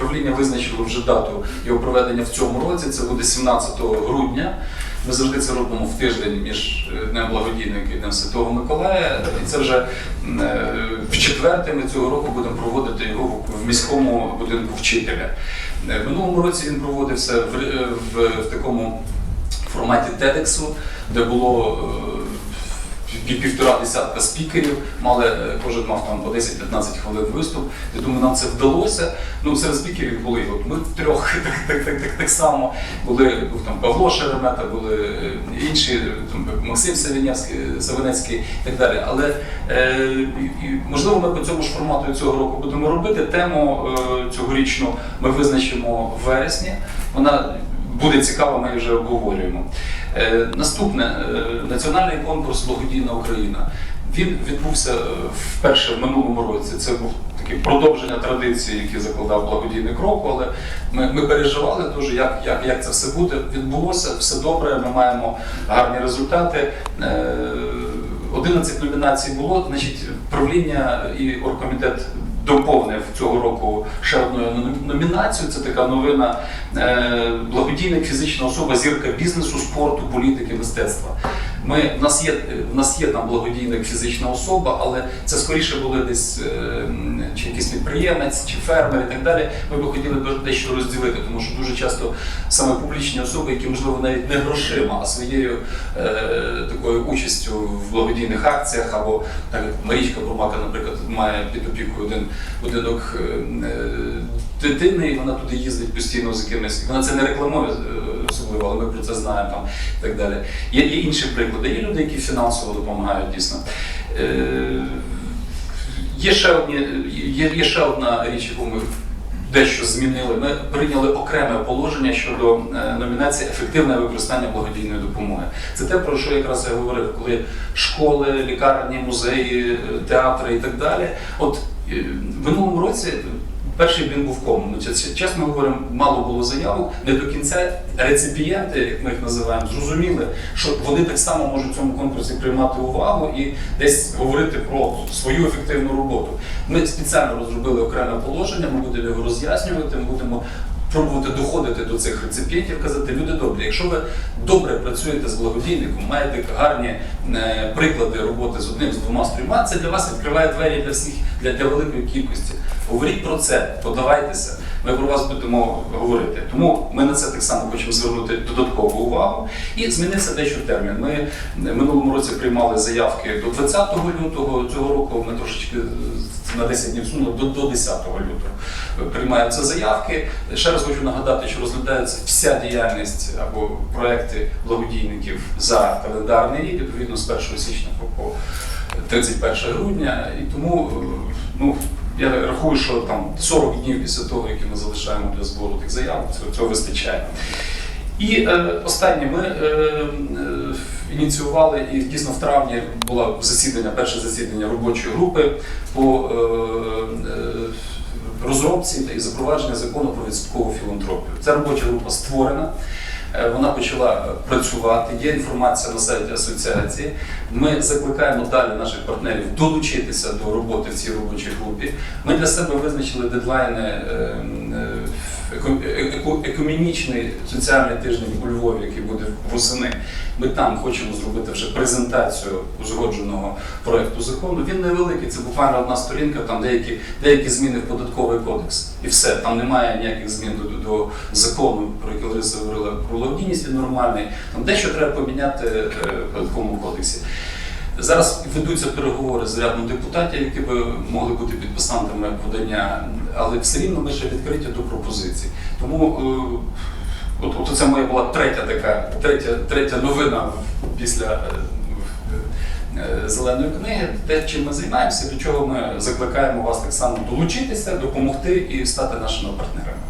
Правління визначило вже дату його проведення в цьому році. Це буде 17 грудня. Ми завжди це робимо в тиждень між е, Днем благодійника і Днем Святого Миколая. І це вже е, в четверте ми цього року будемо проводити його в- міському будинку вчителя. Е, В минулому році він проводився в, в, в такому форматі TEDx, де було півтора десятка спікерів, мали е, кожен мав там по 10-15 хвилин виступ. Я думаю, нам це вдалося. Ну, серед спікерів були от ми трьох так, так, так, так, само. Були був там Павло Шеремета, були е, інші, там, Максим Савинецький і так далі. Але е, можливо, ми по цьому ж формату цього року будемо робити. Тему е, цьогорічну ми визначимо в вересні. Вона буде цікава, ми її вже обговорюємо. Е, наступне е, національний конкурс Благодійна Україна. Він відбувся е, вперше в минулому році. Це був таке продовження традиції, які закладав благодійний крок. Але ми, ми переживали дуже, як, як, як це все буде. Відбулося все добре. Ми маємо гарні результати. Е, 11 номінацій було. Значить, правління і оргкомітет доповнив цього року ще одну номі- номінацію. Це така новина е, благодійник, фізична особа, зірка бізнесу, спорту, політики, мистецтва. Ми, в, нас є, в нас є там благодійник фізична особа, але це скоріше були десь е, чи якийсь підприємець, чи фермер і так далі. Ми би хотіли дещо розділити, тому що дуже часто саме публічні особи, які можливо навіть не грошима, а своєю е, такою участю в благодійних акціях, або так як Марічка Бурмака, наприклад, має під опікою один будинок е, е, дитини, і вона туди їздить постійно з якимись. Вона це не рекламує е, особливо, але ми про це знаємо там і так далі. Є, є інші приклади. Є люди, які фінансово допомагають дійсно. Е, Є ще, одні, є, є ще одна річ, яку ми дещо змінили. Ми прийняли окреме положення щодо е, номінації ефективне використання благодійної допомоги. Це те, про що якраз я говорив, коли школи, лікарні, музеї, е, театри і так далі. От е, в минулому році. Перший блін був кому. Ну, чесно говоримо, мало було заявок. Не до кінця реципієнти, як ми їх називаємо, зрозуміли, що вони так само можуть в цьому конкурсі приймати увагу і десь говорити про свою ефективну роботу. Ми спеціально розробили окреме положення, ми будемо його роз'яснювати, ми будемо пробувати доходити до цих реципієнтів, казати, люди добрі, якщо ви добре працюєте з благодійником, маєте гарні е, приклади роботи з одним, з двома, з трьома, це для вас відкриває двері для всіх, для, для великої кількості. Говоріть про це, подавайтеся. Ми про вас будемо говорити. Тому ми на це так само хочемо звернути додаткову увагу. І змінився дещо термін. Ми минулому році приймали заявки до 20 лютого. Цього року ми трошечки на 10 днів сунули до, до 10 лютого. Приймаються заявки. Ще раз хочу нагадати, що розглядається вся діяльність або проекти благодійників за календарний рік, відповідно з 1 січня по по 31 грудня. І тому ну, я рахую, що там 40 днів після того, які ми залишаємо для збору тих заявок, цього, цього вистачає. І е, останнє ми е, е, ініціювали, і дійсно в травні було засідання, перше засідання робочої групи по е, е, розробці і запровадження закону про відсоткову філантропію. Ця робоча група створена. Е, Вона почала працювати. Є інформація на сайті асоціації. Ми закликаємо далі наших партнерів долучитися до роботи в цій робочій групі. Ми для себе визначили дедлайни. Е, е, Екумінічний соціальний тиждень у Львові, який буде восени. Ми там хочемо зробити вже презентацію узгодженого проекту закону. Він невеликий, це буквально одна сторінка, там деякі, деякі зміни в податковий кодекс. І все, там немає ніяких змін до, до закону, про який Лариса говорила, про благодійність він нормальний. Там дещо треба поміняти е, в податковому кодексі. Зараз ведуться переговори з рядом депутатів, які би могли бути підписантами подання, але все рівно ми ще відкриті до пропозицій. Тому е, от, от це моя була третя така, третя, третя новина після е, е, зеленої книги, те, чим ми займаємося, до чого ми закликаємо вас так само долучитися, допомогти і стати нашими партнерами.